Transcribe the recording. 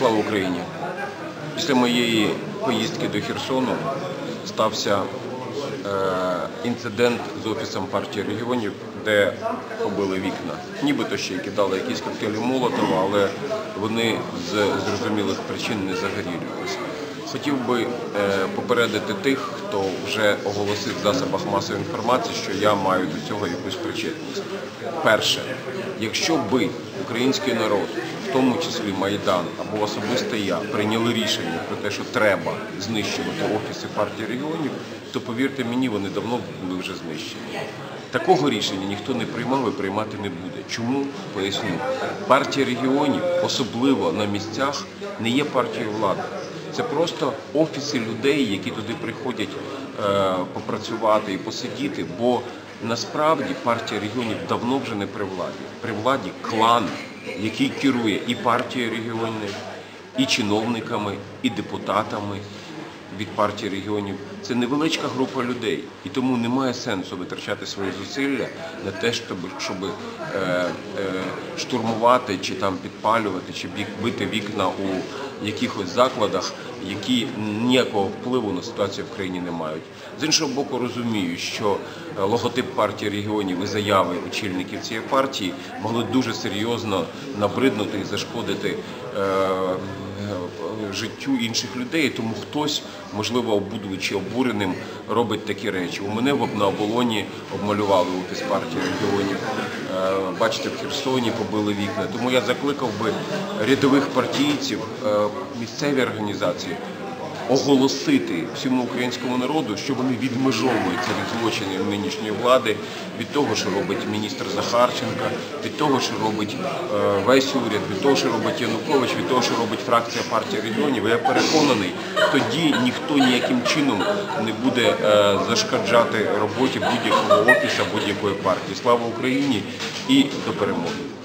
Слава Україні! Після моєї поїздки до Херсону стався е, інцидент з офісом партії регіонів, де побили вікна. Нібито ще кидали якісь коктейлі Молотова, але вони з зрозумілих причин не загорілювалися. Хотів би е, попередити тих, хто вже оголосив в засобах масової інформації, що я маю до цього якусь причетність. Перше, якщо би український народ, в тому числі Майдан або особисто я, прийняли рішення про те, що треба знищувати офіси партії регіонів, то повірте мені, вони давно були вже знищені. Такого рішення ніхто не приймав і приймати не буде. Чому? Поясню. Партія регіонів, особливо на місцях, не є партією влади. Це просто офіси людей, які туди приходять е, попрацювати і посидіти. Бо насправді партія регіонів давно вже не при владі. При владі клан, який керує і партією регіонів, і чиновниками, і депутатами від партії регіонів. Це невеличка група людей, і тому немає сенсу витрачати свої зусилля на те, щоб, щоб е, е, штурмувати чи там підпалювати, чи бити вікна у якихось закладах, які ніякого впливу на ситуацію в країні не мають. З іншого боку, розумію, що е, логотип партії регіонів і заяви очільників цієї партії могли дуже серйозно набриднути і зашкодити. Життю інших людей, тому хтось, можливо, будучи обуреним, робить такі речі. У мене на оболоні обмалювали офіс партії регіонів. Е, Бачите, в Херсоні побили вікна. Тому я закликав би рядових партійців, е, місцеві організації оголосити всьому українському народу, що вони відмежовуються від злочинів нинішньої влади, від того, що робить міністр Захарченка, від того, що робить е, весь уряд, від того, що робить Янукович, від того, що робить фракція партії регіонів. Я переконаний, тоді ніхто ніяким чином не буде е, зашкоджати роботі будь-якого офісу, будь-якої партії. Слава Україні і до перемоги!